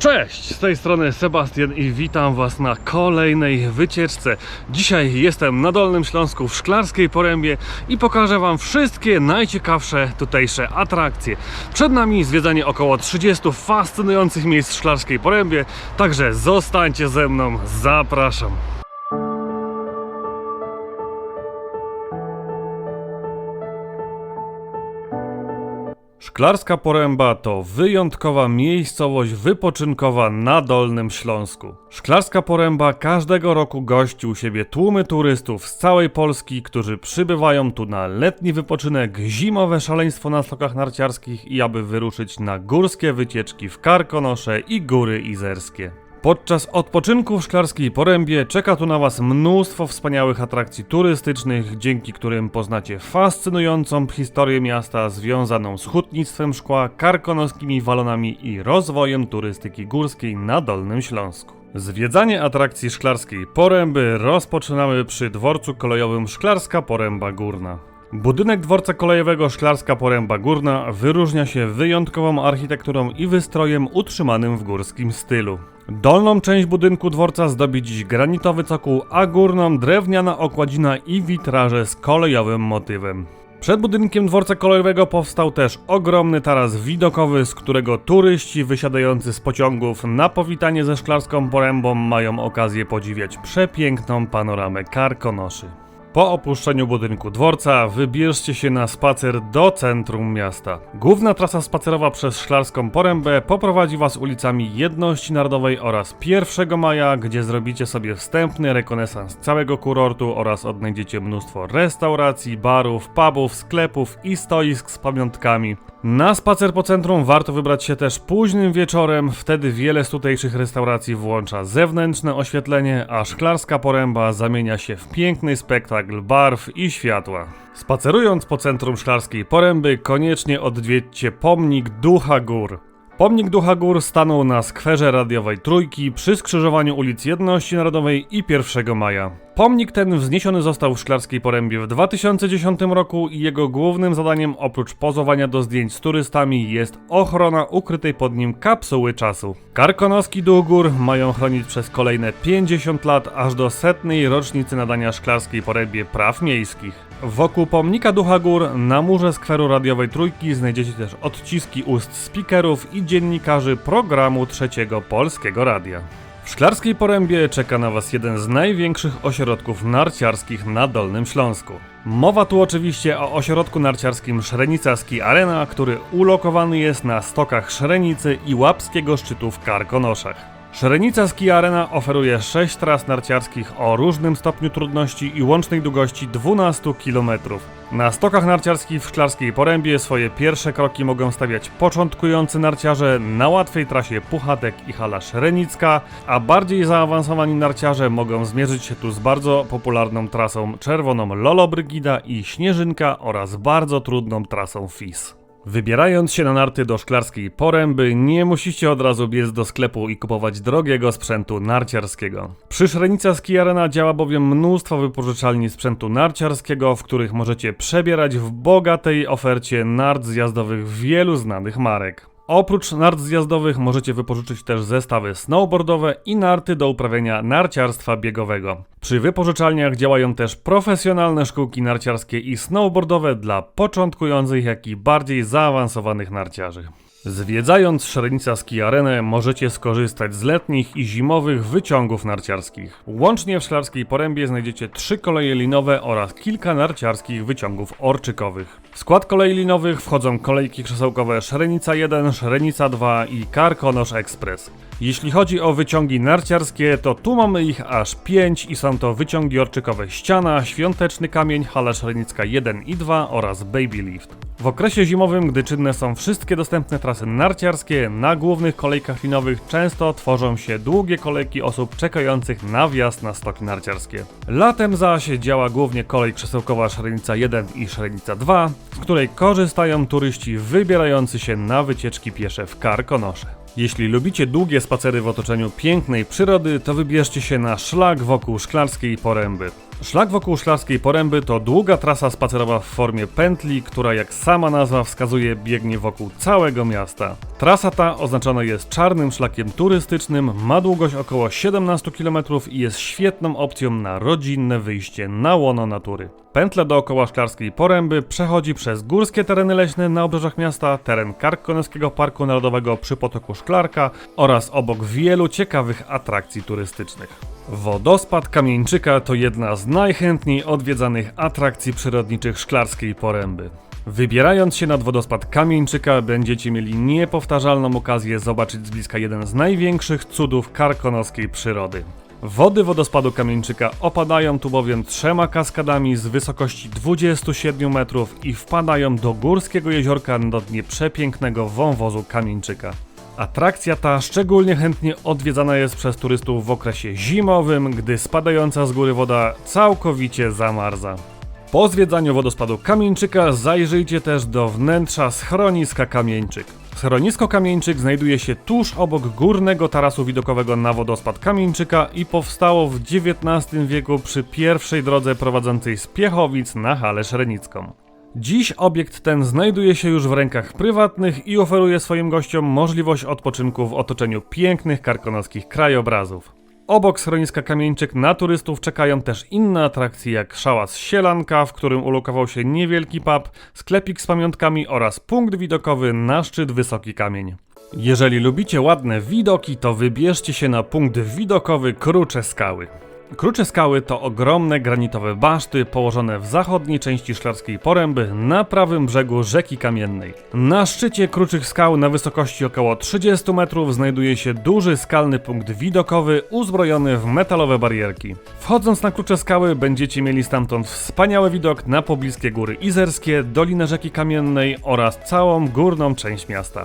Cześć, z tej strony Sebastian i witam Was na kolejnej wycieczce. Dzisiaj jestem na Dolnym Śląsku w Szklarskiej Porębie i pokażę Wam wszystkie najciekawsze tutejsze atrakcje. Przed nami zwiedzanie około 30 fascynujących miejsc w Szklarskiej Porębie, także zostańcie ze mną, zapraszam. Szklarska Poręba to wyjątkowa miejscowość wypoczynkowa na Dolnym Śląsku. Szklarska Poręba każdego roku gości u siebie tłumy turystów z całej Polski, którzy przybywają tu na letni wypoczynek, zimowe szaleństwo na stokach narciarskich i aby wyruszyć na górskie wycieczki w Karkonosze i Góry Izerskie. Podczas odpoczynku w Szklarskiej Porębie czeka tu na Was mnóstwo wspaniałych atrakcji turystycznych, dzięki którym poznacie fascynującą historię miasta związaną z hutnictwem szkła, karkonoskimi walonami i rozwojem turystyki górskiej na Dolnym Śląsku. Zwiedzanie atrakcji Szklarskiej Poręby rozpoczynamy przy dworcu kolejowym Szklarska Poręba Górna. Budynek dworca kolejowego Szklarska Poręba Górna wyróżnia się wyjątkową architekturą i wystrojem utrzymanym w górskim stylu. Dolną część budynku dworca zdobi dziś granitowy cokół, a górną drewniana okładzina i witraże z kolejowym motywem. Przed budynkiem dworca kolejowego powstał też ogromny taras widokowy, z którego turyści wysiadający z pociągów na powitanie ze Szklarską Porębą mają okazję podziwiać przepiękną panoramę Karkonoszy. Po opuszczeniu budynku dworca wybierzcie się na spacer do centrum miasta. Główna trasa spacerowa przez Szklarską Porębę poprowadzi Was ulicami Jedności Narodowej oraz 1 maja, gdzie zrobicie sobie wstępny rekonesans całego kurortu oraz odnajdziecie mnóstwo restauracji, barów, pubów, sklepów i stoisk z pamiątkami. Na spacer po centrum warto wybrać się też późnym wieczorem, wtedy wiele z tutejszych restauracji włącza zewnętrzne oświetlenie, a Szklarska Poręba zamienia się w piękny spektakl barw i światła. Spacerując po centrum Szklarskiej Poręby, koniecznie odwiedźcie pomnik Ducha Gór. Pomnik Ducha Gór stanął na skwerze radiowej Trójki przy skrzyżowaniu ulic Jedności Narodowej i 1 maja. Pomnik ten wzniesiony został w Szklarskiej Porębie w 2010 roku i jego głównym zadaniem oprócz pozowania do zdjęć z turystami jest ochrona ukrytej pod nim kapsuły czasu. Karkonoski Duch Gór mają chronić przez kolejne 50 lat aż do setnej rocznicy nadania Szklarskiej Porębie praw miejskich. Wokół pomnika Ducha Gór na murze skweru radiowej Trójki znajdziecie też odciski ust speakerów i dziennikarzy programu Trzeciego Polskiego Radia. W Szklarskiej Porębie czeka na Was jeden z największych ośrodków narciarskich na Dolnym Śląsku. Mowa tu oczywiście o ośrodku narciarskim Szrenica Ski Arena, który ulokowany jest na stokach Szrenicy i Łapskiego Szczytu w Karkonoszach. Szrenica Ski Arena oferuje 6 tras narciarskich o różnym stopniu trudności i łącznej długości 12 km. Na stokach narciarskich w Szklarskiej Porębie swoje pierwsze kroki mogą stawiać początkujący narciarze na łatwej trasie Puchatek i Hala Szrenicka, a bardziej zaawansowani narciarze mogą zmierzyć się tu z bardzo popularną trasą czerwoną Lolobrygida i Śnieżynka oraz bardzo trudną trasą FIS. Wybierając się na narty do szklarskiej poręby, nie musicie od razu biec do sklepu i kupować drogiego sprzętu narciarskiego. Przy Szrenica Ski Arena działa bowiem mnóstwo wypożyczalni sprzętu narciarskiego, w których możecie przebierać w bogatej ofercie nart zjazdowych wielu znanych marek. Oprócz nart zjazdowych możecie wypożyczyć też zestawy snowboardowe i narty do uprawiania narciarstwa biegowego. Przy wypożyczalniach działają też profesjonalne szkółki narciarskie i snowboardowe dla początkujących, jak i bardziej zaawansowanych narciarzy. Zwiedzając Szrenica Ski Arenę możecie skorzystać z letnich i zimowych wyciągów narciarskich. Łącznie w Szklarskiej Porębie znajdziecie trzy koleje linowe oraz kilka narciarskich wyciągów orczykowych. W skład kolei linowych wchodzą kolejki krzesełkowe Szrenica 1, Szrenica 2 i Karkonosz Express. Jeśli chodzi o wyciągi narciarskie, to tu mamy ich aż 5 i są to wyciągi orczykowe Ściana, Świąteczny Kamień, Hala Szrenicka 1 i 2 oraz Baby Lift. W okresie zimowym, gdy czynne są wszystkie dostępne trasy narciarskie, na głównych kolejkach linowych często tworzą się długie kolejki osób czekających na wjazd na stoki narciarskie. Latem zaś działa głównie kolej krzesełkowa Szrenica 1 i Szrenica 2, z której korzystają turyści wybierający się na wycieczki piesze w Karkonosze. Jeśli lubicie długie spacery w otoczeniu pięknej przyrody, to wybierzcie się na szlak wokół Szklarskiej Poręby. Szlak wokół Szklarskiej Poręby to długa trasa spacerowa w formie pętli, która jak sama nazwa wskazuje biegnie wokół całego miasta. Trasa ta oznaczona jest czarnym szlakiem turystycznym, ma długość około 17 km i jest świetną opcją na rodzinne wyjście na łono natury. Pętla dookoła Szklarskiej Poręby przechodzi przez górskie tereny leśne na obrzeżach miasta, teren Karkonoskiego Parku Narodowego przy potoku Szklarka oraz obok wielu ciekawych atrakcji turystycznych. Wodospad Kamieńczyka to jedna z najchętniej odwiedzanych atrakcji przyrodniczych Szklarskiej Poręby. Wybierając się nad wodospad Kamieńczyka będziecie mieli niepowtarzalną okazję zobaczyć z bliska jeden z największych cudów karkonoskiej przyrody. Wody wodospadu Kamieńczyka opadają tu bowiem trzema kaskadami z wysokości 27 metrów i wpadają do górskiego jeziorka na dnie przepięknego wąwozu Kamieńczyka. Atrakcja ta szczególnie chętnie odwiedzana jest przez turystów w okresie zimowym, gdy spadająca z góry woda całkowicie zamarza. Po zwiedzaniu wodospadu Kamieńczyka zajrzyjcie też do wnętrza schroniska Kamieńczyk. Schronisko Kamieńczyk znajduje się tuż obok górnego tarasu widokowego na wodospad Kamieńczyka i powstało w XIX wieku przy pierwszej drodze prowadzącej z Piechowic na Halę Szerenicką. Dziś obiekt ten znajduje się już w rękach prywatnych i oferuje swoim gościom możliwość odpoczynku w otoczeniu pięknych karkonoskich krajobrazów. Obok schroniska Kamieńczyk na turystów czekają też inne atrakcje jak szałas Sielanka, w którym ulokował się niewielki pub, sklepik z pamiątkami oraz punkt widokowy na szczyt Wysoki Kamień. Jeżeli lubicie ładne widoki, to wybierzcie się na punkt widokowy Krucze Skały. Krucze skały to ogromne granitowe baszty położone w zachodniej części Szklarskiej Poręby na prawym brzegu rzeki Kamiennej. Na szczycie Kruczych Skał na wysokości około 30 metrów znajduje się duży skalny punkt widokowy uzbrojony w metalowe barierki. Wchodząc na Krucze Skały będziecie mieli stamtąd wspaniały widok na pobliskie góry izerskie, dolinę rzeki Kamiennej oraz całą górną część miasta.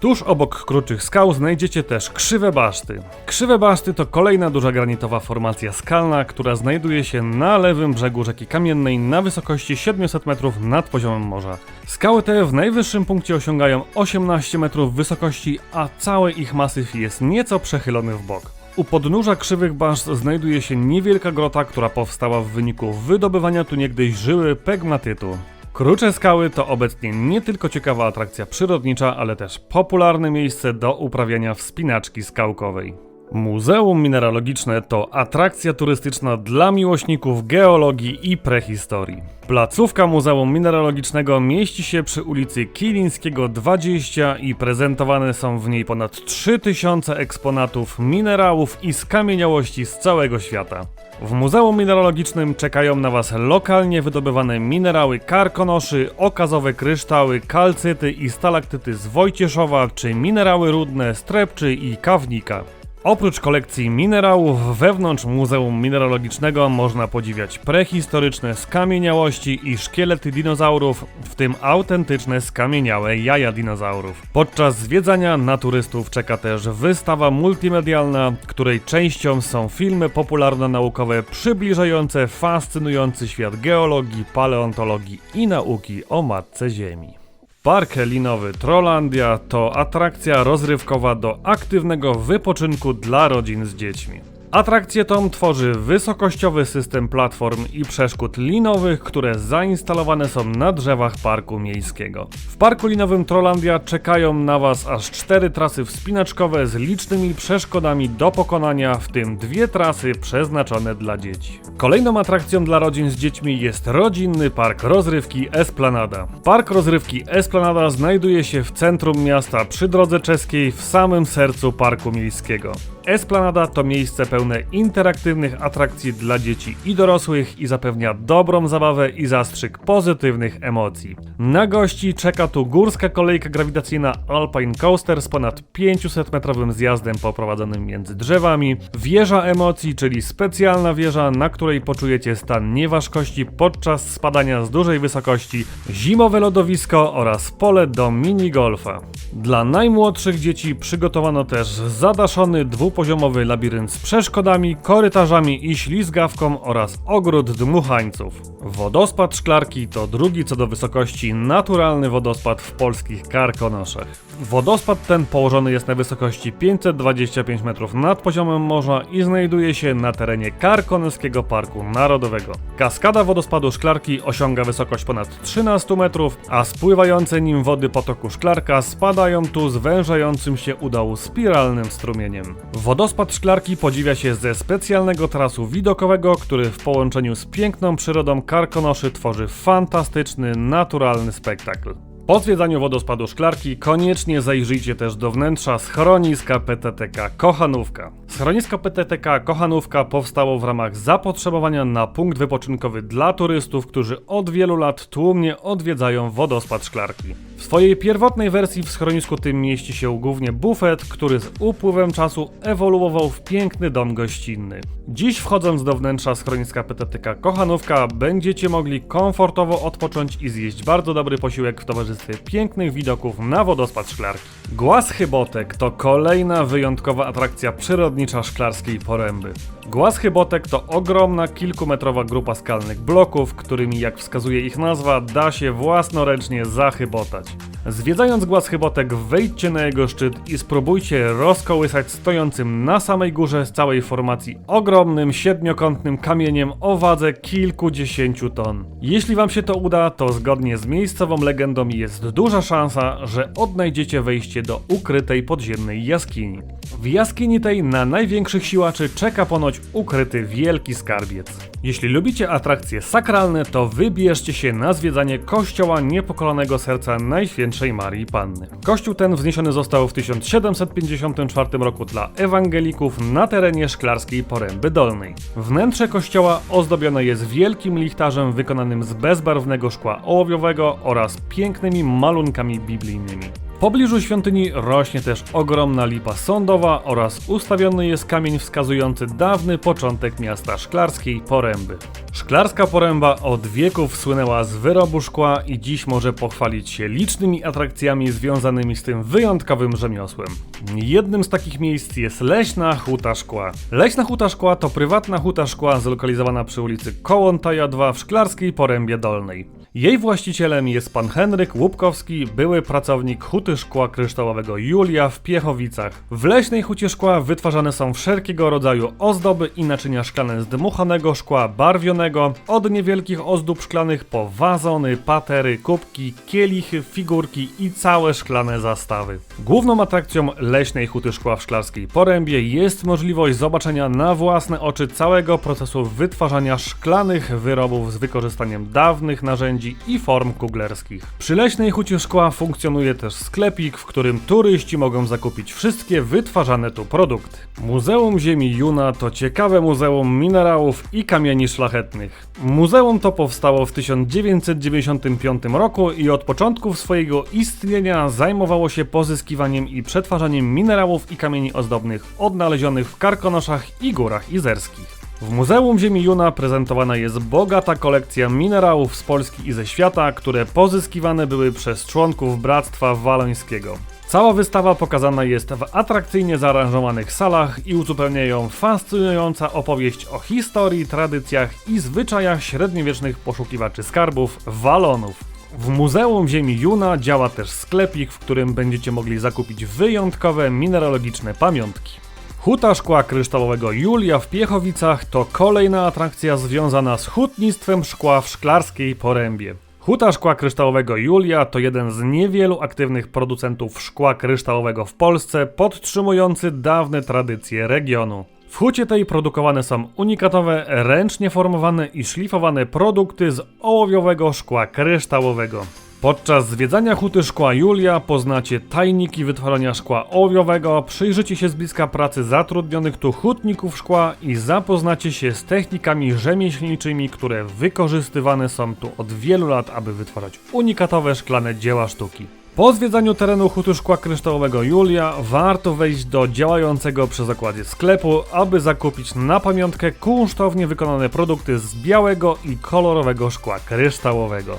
Tuż obok kruczych skał znajdziecie też krzywe baszty. Krzywe baszty to kolejna duża granitowa formacja skalna, która znajduje się na lewym brzegu rzeki Kamiennej na wysokości 700 metrów nad poziomem morza. Skały te w najwyższym punkcie osiągają 18 metrów wysokości, a cały ich masyw jest nieco przechylony w bok. U podnóża krzywych baszt znajduje się niewielka grota, która powstała w wyniku wydobywania tu niegdyś żyły pegmatytu. Krucze skały to obecnie nie tylko ciekawa atrakcja przyrodnicza, ale też popularne miejsce do uprawiania wspinaczki skałkowej. Muzeum Mineralogiczne to atrakcja turystyczna dla miłośników geologii i prehistorii. Placówka Muzeum Mineralogicznego mieści się przy ulicy Kilińskiego 20 i prezentowane są w niej ponad 3000 eksponatów minerałów i skamieniałości z całego świata. W Muzeum Mineralogicznym czekają na Was lokalnie wydobywane minerały karkonoszy, okazowe kryształy, kalcyty i stalaktyty z Wojcieszowa czy minerały rudne z Trepczy i Kawnika. Oprócz kolekcji minerałów, wewnątrz Muzeum Mineralogicznego można podziwiać prehistoryczne skamieniałości i szkielety dinozaurów, w tym autentyczne skamieniałe jaja dinozaurów. Podczas zwiedzania na turystów czeka też wystawa multimedialna, której częścią są filmy popularno-naukowe przybliżające fascynujący świat geologii, paleontologii i nauki o Matce Ziemi. Park linowy Trollandia to atrakcja rozrywkowa do aktywnego wypoczynku dla rodzin z dziećmi. Atrakcję tą tworzy wysokościowy system platform i przeszkód linowych, które zainstalowane są na drzewach parku miejskiego. W parku linowym Trollandia czekają na Was aż cztery trasy wspinaczkowe z licznymi przeszkodami do pokonania, w tym dwie trasy przeznaczone dla dzieci. Kolejną atrakcją dla rodzin z dziećmi jest rodzinny park rozrywki Esplanada. Park rozrywki Esplanada znajduje się w centrum miasta przy drodze czeskiej w samym sercu parku miejskiego. Esplanada to miejsce pełne interaktywnych atrakcji dla dzieci i dorosłych i zapewnia dobrą zabawę i zastrzyk pozytywnych emocji. Na gości czeka tu górska kolejka grawitacyjna Alpine Coaster z ponad 500-metrowym zjazdem poprowadzonym między drzewami, wieża emocji, czyli specjalna wieża, na której poczujecie stan nieważkości podczas spadania z dużej wysokości, zimowe lodowisko oraz pole do minigolfa. Dla najmłodszych dzieci przygotowano też zadaszony dwupoziomowy labirynt z przeszkodami, korytarzami i ślizgawką oraz ogród dmuchańców. Wodospad Szklarki to drugi co do wysokości naturalny wodospad w polskich Karkonoszach. Wodospad ten położony jest na wysokości 525 metrów nad poziomem morza i znajduje się na terenie Karkonoskiego Parku Narodowego. Kaskada wodospadu Szklarki osiąga wysokość ponad 13 metrów, a spływające nim wody potoku Szklarka spadają tu zwężającym się u dołu spiralnym strumieniem. Wodospad Szklarki podziwia się ze specjalnego tarasu widokowego, który w połączeniu z piękną przyrodą Karkonoszy tworzy fantastyczny, naturalny spektakl. Po zwiedzaniu wodospadu Szklarki koniecznie zajrzyjcie też do wnętrza schroniska PTTK Kochanówka. Schronisko PTTK Kochanówka powstało w ramach zapotrzebowania na punkt wypoczynkowy dla turystów, którzy od wielu lat tłumnie odwiedzają wodospad Szklarki. W swojej pierwotnej wersji w schronisku tym mieści się głównie bufet, który z upływem czasu ewoluował w piękny dom gościnny. Dziś wchodząc do wnętrza schroniska PTTK Kochanówka będziecie mogli komfortowo odpocząć i zjeść bardzo dobry posiłek w towarzystwie pięknych widoków na wodospad Szklarki. Głaz Chybotek to kolejna wyjątkowa atrakcja przyrodnicza szklarskiej poręby. Głaz Chybotek to ogromna kilkumetrowa grupa skalnych bloków, którymi jak wskazuje ich nazwa da się własnoręcznie zachybotać. Zwiedzając Głaz Chybotek wejdźcie na jego szczyt i spróbujcie rozkołysać stojącym na samej górze z całej formacji ogromnym siedmiokątnym kamieniem o wadze kilkudziesięciu ton. Jeśli wam się to uda, to zgodnie z miejscową legendą jest duża szansa, że odnajdziecie wejście do ukrytej podziemnej jaskini. W jaskini tej na największych siłaczy czeka ponoć ukryty wielki skarbiec. Jeśli lubicie atrakcje sakralne, to wybierzcie się na zwiedzanie kościoła Niepokolonego Serca Najświętszej Marii Panny. Kościół ten wzniesiony został w 1754 roku dla ewangelików na terenie szklarskiej Poręby Dolnej. Wnętrze kościoła ozdobione jest wielkim lichtarzem wykonanym z bezbarwnego szkła ołowiowego oraz pięknymi malunkami biblijnymi. W pobliżu świątyni rośnie też ogromna lipa sądowa oraz ustawiony jest kamień wskazujący dawny początek miasta szklarskiej Poręby. Szklarska Poręba od wieków słynęła z wyrobu szkła i dziś może pochwalić się licznymi atrakcjami związanymi z tym wyjątkowym rzemiosłem. Jednym z takich miejsc jest Leśna Huta Szkła. Leśna Huta Szkła to prywatna huta szkła zlokalizowana przy ulicy Kołątaja 2 w Szklarskiej Porębie Dolnej. Jej właścicielem jest pan Henryk Łupkowski, były pracownik Huty Szkła Kryształowego Julia w Piechowicach. W leśnej hucie szkła wytwarzane są wszelkiego rodzaju ozdoby i naczynia szklane z dmuchanego szkła barwionego, od niewielkich ozdób szklanych po wazony, patery, kubki, kielichy, figurki i całe szklane zastawy. Główną atrakcją leśnej huty szkła w Szklarskiej Porębie jest możliwość zobaczenia na własne oczy całego procesu wytwarzania szklanych wyrobów z wykorzystaniem dawnych narzędzi i form kuglerskich. Przy leśnej hucie szkła funkcjonuje też sklepik, w którym turyści mogą zakupić wszystkie wytwarzane tu produkty. Muzeum Ziemi Juna to ciekawe muzeum minerałów i kamieni szlachetnych. Muzeum to powstało w 1995 roku i od początków swojego istnienia zajmowało się pozyskiwaniem i przetwarzaniem minerałów i kamieni ozdobnych odnalezionych w Karkonoszach i Górach Izerskich. W Muzeum Ziemi Juna prezentowana jest bogata kolekcja minerałów z Polski i ze świata, które pozyskiwane były przez członków Bractwa Walońskiego. Cała wystawa pokazana jest w atrakcyjnie zaaranżowanych salach i uzupełnia ją fascynująca opowieść o historii, tradycjach i zwyczajach średniowiecznych poszukiwaczy skarbów Walonów. W Muzeum Ziemi Juna działa też sklepik, w którym będziecie mogli zakupić wyjątkowe mineralogiczne pamiątki. Huta Szkła Kryształowego Julia w Piechowicach to kolejna atrakcja związana z hutnictwem szkła w szklarskiej porębie. Huta Szkła Kryształowego Julia to jeden z niewielu aktywnych producentów szkła kryształowego w Polsce, podtrzymujący dawne tradycje regionu. W hucie tej produkowane są unikatowe, ręcznie formowane i szlifowane produkty z ołowiowego szkła kryształowego. Podczas zwiedzania huty szkła Julia poznacie tajniki wytwarzania szkła ołowiowego, przyjrzycie się z bliska pracy zatrudnionych tu hutników szkła i zapoznacie się z technikami rzemieślniczymi, które wykorzystywane są tu od wielu lat, aby wytwarzać unikatowe szklane dzieła sztuki. Po zwiedzaniu terenu huty szkła kryształowego Julia warto wejść do działającego przy zakładzie sklepu, aby zakupić na pamiątkę kunsztownie wykonane produkty z białego i kolorowego szkła kryształowego.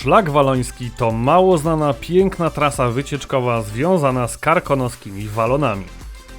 Szlak waloński to mało znana, piękna trasa wycieczkowa związana z karkonoskimi walonami.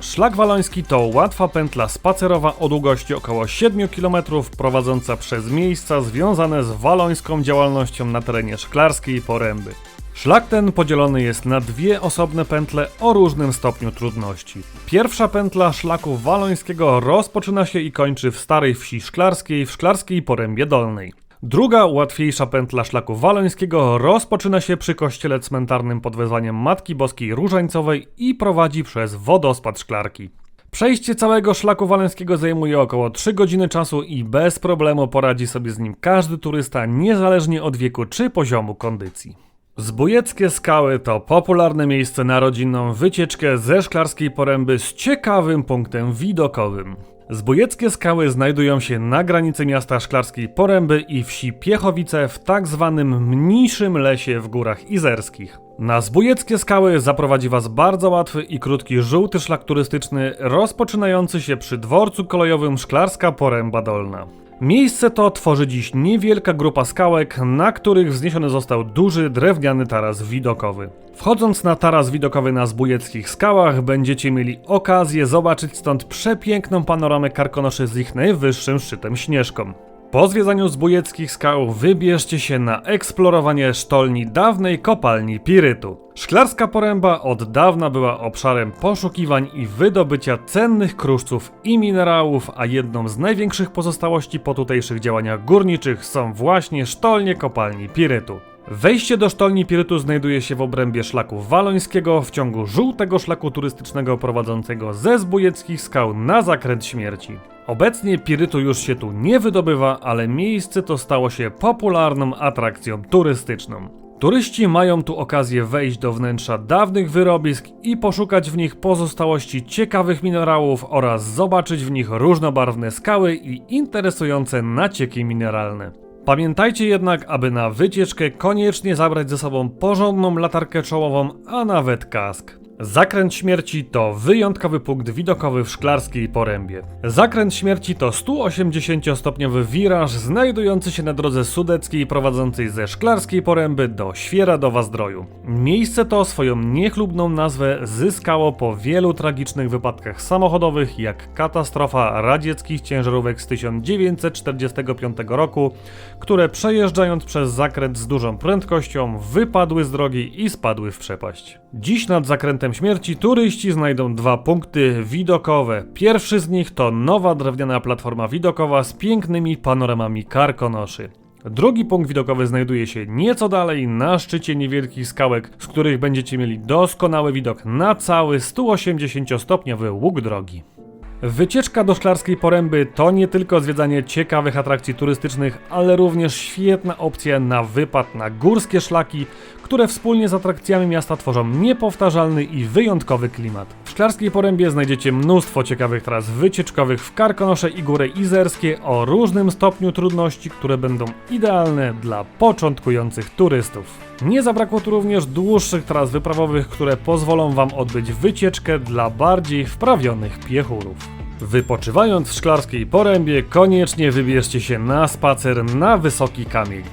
Szlak waloński to łatwa pętla spacerowa o długości około 7 km prowadząca przez miejsca związane z walońską działalnością na terenie Szklarskiej Poręby. Szlak ten podzielony jest na dwie osobne pętle o różnym stopniu trudności. Pierwsza pętla szlaku walońskiego rozpoczyna się i kończy w starej wsi szklarskiej w Szklarskiej Porębie Dolnej. Druga, łatwiejsza pętla szlaku walońskiego rozpoczyna się przy kościele cmentarnym pod wezwaniem Matki Boskiej Różańcowej i prowadzi przez wodospad szklarki. Przejście całego szlaku waleńskiego zajmuje około 3 godziny czasu i bez problemu poradzi sobie z nim każdy turysta, niezależnie od wieku czy poziomu kondycji. Zbójeckie skały to popularne miejsce na rodzinną wycieczkę ze szklarskiej poręby z ciekawym punktem widokowym. Zbójeckie skały znajdują się na granicy miasta Szklarskiej Poręby i wsi Piechowice w tak zwanym mniejszym lesie w górach izerskich. Na Zbójeckie skały zaprowadzi Was bardzo łatwy i krótki żółty szlak turystyczny rozpoczynający się przy dworcu kolejowym Szklarska Poręba Dolna. Miejsce to tworzy dziś niewielka grupa skałek, na których wzniesiony został duży drewniany taras widokowy. Wchodząc na taras widokowy na Zbójeckich skałach, będziecie mieli okazję zobaczyć stąd przepiękną panoramę Karkonoszy z ich najwyższym szczytem Śnieżką. Po zwiedzaniu Zbójeckich skał wybierzcie się na eksplorowanie sztolni dawnej kopalni Pirytu. Szklarska Poręba od dawna była obszarem poszukiwań i wydobycia cennych kruszców i minerałów, a jedną z największych pozostałości po tutejszych działaniach górniczych są właśnie sztolnie kopalni Pirytu. Wejście do sztolni Pirytu znajduje się w obrębie szlaku walońskiego w ciągu żółtego szlaku turystycznego prowadzącego ze zbójeckich skał na zakręt śmierci. Obecnie Pirytu już się tu nie wydobywa, ale miejsce to stało się popularną atrakcją turystyczną. Turyści mają tu okazję wejść do wnętrza dawnych wyrobisk i poszukać w nich pozostałości ciekawych minerałów oraz zobaczyć w nich różnobarwne skały i interesujące nacieki mineralne. Pamiętajcie jednak, aby na wycieczkę koniecznie zabrać ze sobą porządną latarkę czołową, a nawet kask. Zakręt śmierci to wyjątkowy punkt widokowy w Szklarskiej Porębie. Zakręt śmierci to 180-stopniowy wiraż znajdujący się na drodze sudeckiej prowadzącej ze Szklarskiej Poręby do Świeradowa Zdroju. Miejsce to swoją niechlubną nazwę zyskało po wielu tragicznych wypadkach samochodowych jak katastrofa radzieckich ciężarówek z 1945 roku, które przejeżdżając przez zakręt z dużą prędkością wypadły z drogi i spadły w przepaść. Dziś nad zakrętem śmierci turyści znajdą dwa punkty widokowe. Pierwszy z nich to nowa drewniana platforma widokowa z pięknymi panoramami Karkonoszy. Drugi punkt widokowy znajduje się nieco dalej na szczycie niewielkich skałek, z których będziecie mieli doskonały widok na cały 180-stopniowy łuk drogi. Wycieczka do Szklarskiej Poręby to nie tylko zwiedzanie ciekawych atrakcji turystycznych, ale również świetna opcja na wypad na górskie szlaki, które wspólnie z atrakcjami miasta tworzą niepowtarzalny i wyjątkowy klimat. W Szklarskiej Porębie znajdziecie mnóstwo ciekawych tras wycieczkowych w Karkonosze i Góry Izerskie o różnym stopniu trudności, które będą idealne dla początkujących turystów. Nie zabrakło tu również dłuższych tras wyprawowych, które pozwolą Wam odbyć wycieczkę dla bardziej wprawionych piechurów. Wypoczywając w Szklarskiej Porębie, koniecznie wybierzcie się na spacer na Wysoki Kamień.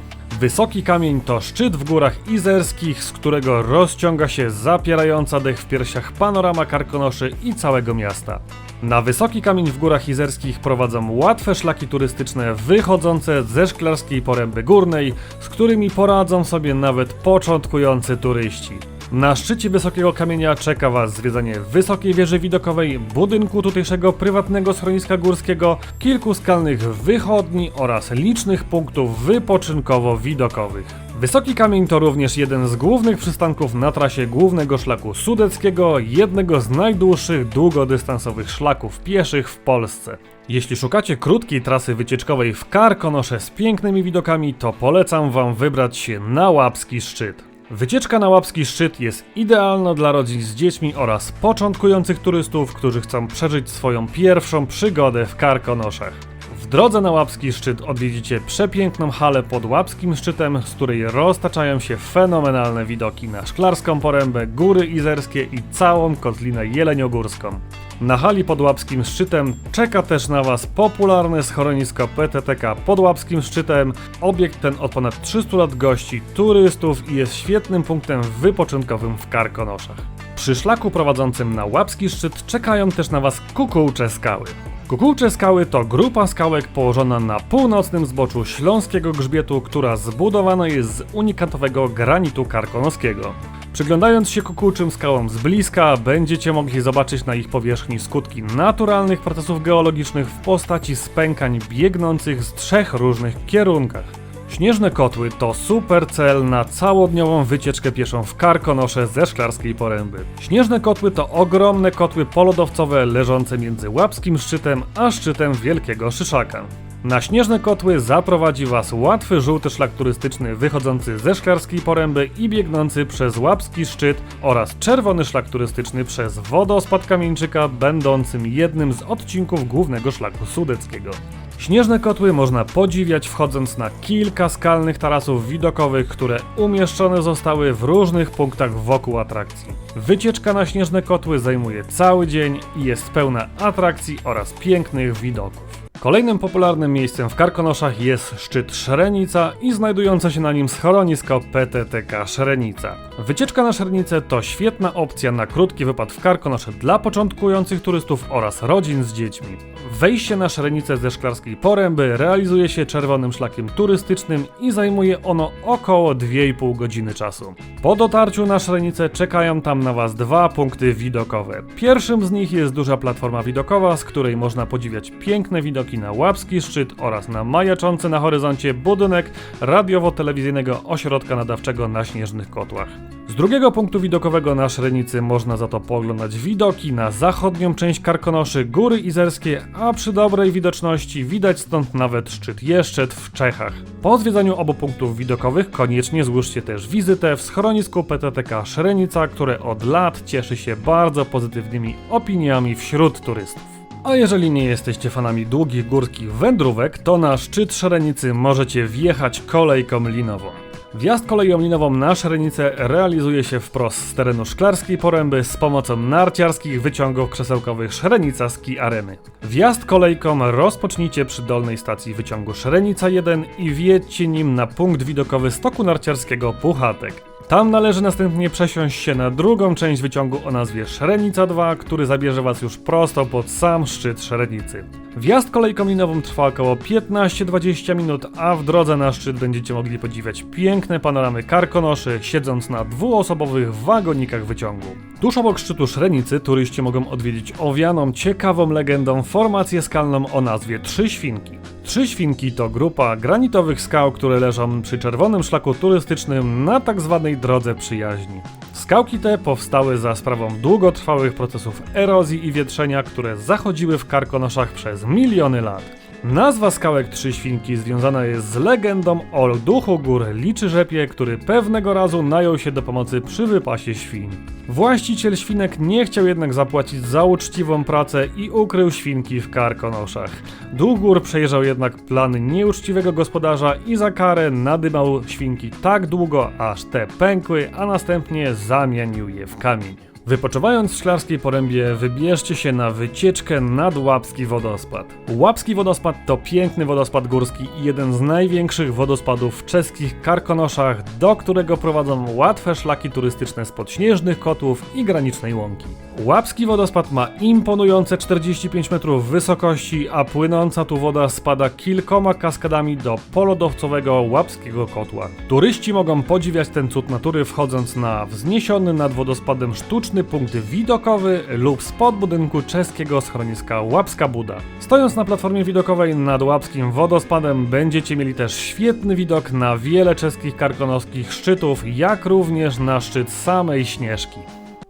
Wysoki Kamień to szczyt w górach izerskich, z którego rozciąga się zapierająca dech w piersiach panorama Karkonoszy i całego miasta. Na Wysoki Kamień w górach izerskich prowadzą łatwe szlaki turystyczne wychodzące ze Szklarskiej Poręby Górnej, z którymi poradzą sobie nawet początkujący turyści. Na szczycie Wysokiego Kamienia czeka Was zwiedzanie wysokiej wieży widokowej, budynku tutejszego prywatnego schroniska górskiego, kilku skalnych wychodni oraz licznych punktów wypoczynkowo-widokowych. Wysoki Kamień to również jeden z głównych przystanków na trasie głównego szlaku sudeckiego, jednego z najdłuższych długodystansowych szlaków pieszych w Polsce. Jeśli szukacie krótkiej trasy wycieczkowej w Karkonosze z pięknymi widokami, to polecam Wam wybrać się na Łapski Szczyt. Wycieczka na Łapski Szczyt jest idealna dla rodzin z dziećmi oraz początkujących turystów, którzy chcą przeżyć swoją pierwszą przygodę w Karkonoszach. W drodze na Łapski Szczyt odwiedzicie przepiękną halę pod Łapskim Szczytem, z której roztaczają się fenomenalne widoki na Szklarską Porębę, Góry Izerskie i całą Kotlinę Jeleniogórską. Na hali pod Łapskim Szczytem czeka też na Was popularne schronisko PTTK pod Łapskim Szczytem. Obiekt ten od ponad 300 lat gości turystów i jest świetnym punktem wypoczynkowym w Karkonoszach. Przy szlaku prowadzącym na łapski szczyt czekają też na Was kukułcze skały. Kukułcze skały to grupa skałek położona na północnym zboczu Śląskiego Grzbietu, która zbudowana jest z unikatowego granitu karkonoskiego. Przyglądając się kukułczym skałom z bliska, będziecie mogli zobaczyć na ich powierzchni skutki naturalnych procesów geologicznych w postaci spękań biegnących z trzech różnych kierunkach. Śnieżne kotły to super cel na całodniową wycieczkę pieszą w Karkonosze ze Szklarskiej Poręby. Śnieżne kotły to ogromne kotły polodowcowe leżące między Łapskim Szczytem a szczytem Wielkiego Szyszaka. Na śnieżne kotły zaprowadzi Was łatwy żółty szlak turystyczny wychodzący ze Szklarskiej Poręby i biegnący przez Łapski Szczyt oraz czerwony szlak turystyczny przez wodospad Kamieńczyka będącym jednym z odcinków głównego szlaku sudeckiego. Śnieżne kotły można podziwiać wchodząc na kilka skalnych tarasów widokowych, które umieszczone zostały w różnych punktach wokół atrakcji. Wycieczka na śnieżne kotły zajmuje cały dzień i jest pełna atrakcji oraz pięknych widoków. Kolejnym popularnym miejscem w Karkonoszach jest szczyt Szrenica i znajdujące się na nim schronisko PTTK Szrenica. Wycieczka na Szrenicę to świetna opcja na krótki wypad w Karkonosze dla początkujących turystów oraz rodzin z dziećmi. Wejście na Szrenicę ze Szklarskiej Poręby realizuje się czerwonym szlakiem turystycznym i zajmuje ono około 2,5 godziny czasu. Po dotarciu na Szrenicę czekają tam na Was dwa punkty widokowe. Pierwszym z nich jest duża platforma widokowa, z której można podziwiać piękne widoki na Łapski Szczyt oraz na majaczący na horyzoncie budynek radiowo-telewizyjnego ośrodka nadawczego na Śnieżnych Kotłach. Z drugiego punktu widokowego na Szrenicy można za to poglądać widoki na zachodnią część Karkonoszy, Góry Izerskie, a przy dobrej widoczności widać stąd nawet szczyt Jeszczet w Czechach. Po zwiedzaniu obu punktów widokowych koniecznie złóżcie też wizytę w schronisku PTTK Szrenica, które od lat cieszy się bardzo pozytywnymi opiniami wśród turystów. A jeżeli nie jesteście fanami długich górskich wędrówek, to na szczyt Szarenicy możecie wjechać kolejką linową. Wjazd koleją linową na Szrenicę realizuje się wprost z terenu Szklarskiej Poręby z pomocą narciarskich wyciągów krzesełkowych Szrenica Ski Areny. Wjazd kolejką rozpocznijcie przy dolnej stacji wyciągu Szrenica 1 i wjedźcie nim na punkt widokowy stoku narciarskiego Puchatek. Tam należy następnie przesiąść się na drugą część wyciągu o nazwie Szrenica 2, który zabierze Was już prosto pod sam szczyt Szrenicy. Wjazd kolejką linową trwa około 15-20 minut, a w drodze na szczyt będziecie mogli podziwiać piękne panoramy Karkonoszy, siedząc na dwuosobowych wagonikach wyciągu. Tuż obok szczytu Szrenicy turyści mogą odwiedzić owianą, ciekawą legendą formację skalną o nazwie Trzy Świnki. Trzy Świnki to grupa granitowych skał, które leżą przy czerwonym szlaku turystycznym na tak zwanej drodze przyjaźni. Skałki te powstały za sprawą długotrwałych procesów erozji i wietrzenia, które zachodziły w Karkonoszach przez miliony lat. Nazwa skałek Trzy Świnki związana jest z legendą o duchu gór Liczy Rzepie, który pewnego razu najął się do pomocy przy wypasie świń. Właściciel świnek nie chciał jednak zapłacić za uczciwą pracę i ukrył świnki w Karkonoszach. Duch gór przejrzał jednak plany nieuczciwego gospodarza i za karę nadymał świnki tak długo, aż te pękły, a następnie zamienił je w kamień. Wypoczywając w Szklarskiej Porębie, wybierzcie się na wycieczkę nad Łapski Wodospad. Łapski Wodospad to piękny wodospad górski i jeden z największych wodospadów w czeskich Karkonoszach, do którego prowadzą łatwe szlaki turystyczne spod śnieżnych kotłów i granicznej łąki. Łapski Wodospad ma imponujące 45 metrów wysokości, a płynąca tu woda spada kilkoma kaskadami do polodowcowego Łapskiego Kotła. Turyści mogą podziwiać ten cud natury wchodząc na wzniesiony nad wodospadem sztuczny punkt widokowy lub spod budynku czeskiego schroniska Łapska Buda. Stojąc na platformie widokowej nad Łapskim Wodospadem będziecie mieli też świetny widok na wiele czeskich karkonoskich szczytów, jak również na szczyt samej Śnieżki.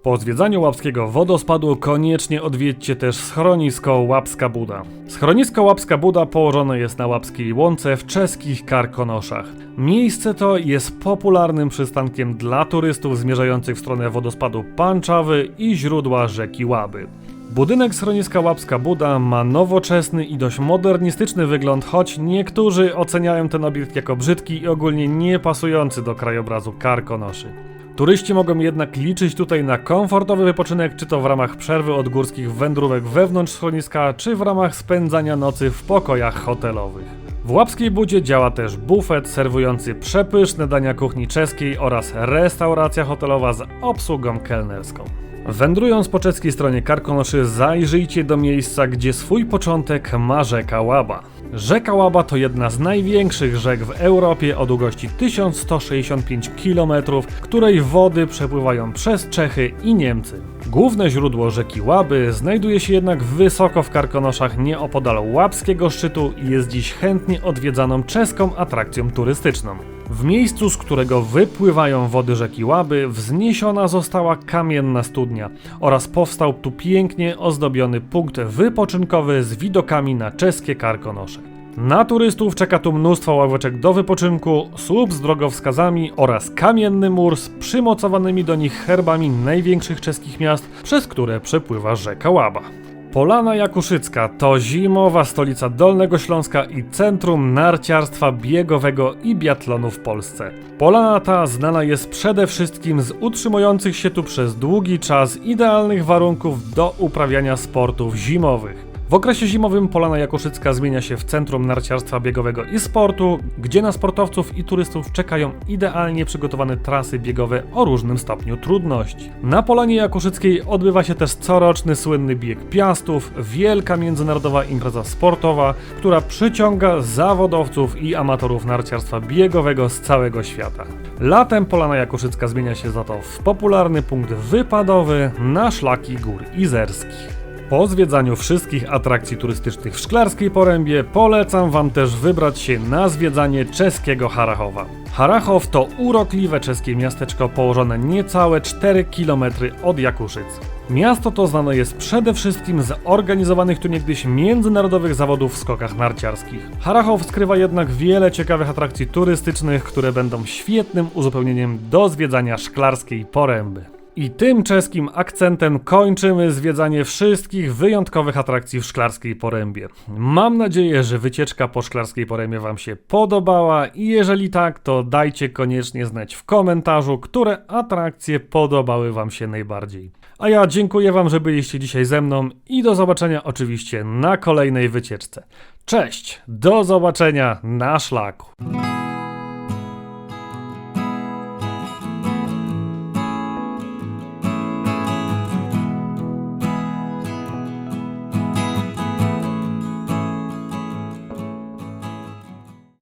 Po zwiedzaniu łapskiego wodospadu koniecznie odwiedźcie też schronisko Łapska Buda. Schronisko Łapska Buda położone jest na Łapskiej Łące w czeskich Karkonoszach. Miejsce to jest popularnym przystankiem dla turystów zmierzających w stronę wodospadu Panczawy i źródła rzeki Łaby. Budynek schroniska Łapska Buda ma nowoczesny i dość modernistyczny wygląd, choć niektórzy oceniają ten obiekt jako brzydki i ogólnie niepasujący do krajobrazu Karkonoszy. Turyści mogą jednak liczyć tutaj na komfortowy wypoczynek, czy to w ramach przerwy od górskich wędrówek wewnątrz schroniska, czy w ramach spędzania nocy w pokojach hotelowych. W Łapskiej Budzie działa też bufet serwujący przepyszne dania kuchni czeskiej oraz restauracja hotelowa z obsługą kelnerską. Wędrując po czeskiej stronie Karkonoszy, zajrzyjcie do miejsca, gdzie swój początek ma rzeka Łaba. Rzeka Łaba to jedna z największych rzek w Europie o długości 1165 km, której wody przepływają przez Czechy i Niemcy. Główne źródło rzeki Łaby znajduje się jednak wysoko w Karkonoszach nieopodal Łabskiego Szczytu i jest dziś chętnie odwiedzaną czeską atrakcją turystyczną. W miejscu, z którego wypływają wody rzeki Łaby, wzniesiona została kamienna studnia oraz powstał tu pięknie ozdobiony punkt wypoczynkowy z widokami na czeskie Karkonosze. Na turystów czeka tu mnóstwo ławeczek do wypoczynku, słup z drogowskazami oraz kamienny mur z przymocowanymi do nich herbami największych czeskich miast, przez które przepływa rzeka Łaba. Polana Jakuszycka to zimowa stolica Dolnego Śląska i centrum narciarstwa biegowego i biatlonu w Polsce. Polana ta znana jest przede wszystkim z utrzymujących się tu przez długi czas idealnych warunków do uprawiania sportów zimowych. W okresie zimowym Polana Jakuszycka zmienia się w centrum narciarstwa biegowego i sportu, gdzie na sportowców i turystów czekają idealnie przygotowane trasy biegowe o różnym stopniu trudności. Na Polanie Jakuszyckiej odbywa się też coroczny słynny bieg piastów, wielka międzynarodowa impreza sportowa, która przyciąga zawodowców i amatorów narciarstwa biegowego z całego świata. Latem Polana Jakuszycka zmienia się za to w popularny punkt wypadowy na szlaki gór izerskich. Po zwiedzaniu wszystkich atrakcji turystycznych w Szklarskiej Porębie polecam Wam też wybrać się na zwiedzanie czeskiego Harachowa. Harachow to urokliwe czeskie miasteczko położone niecałe 4 km od Jakuszyc. Miasto to znane jest przede wszystkim z organizowanych tu niegdyś międzynarodowych zawodów w skokach narciarskich. Harachow skrywa jednak wiele ciekawych atrakcji turystycznych, które będą świetnym uzupełnieniem do zwiedzania Szklarskiej Poręby. I tym czeskim akcentem kończymy zwiedzanie wszystkich wyjątkowych atrakcji w Szklarskiej Porębie. Mam nadzieję, że wycieczka po Szklarskiej Porębie Wam się podobała i jeżeli tak, to dajcie koniecznie znać w komentarzu, które atrakcje podobały Wam się najbardziej. A ja dziękuję Wam, że byliście dzisiaj ze mną i do zobaczenia oczywiście na kolejnej wycieczce. Cześć, do zobaczenia na szlaku.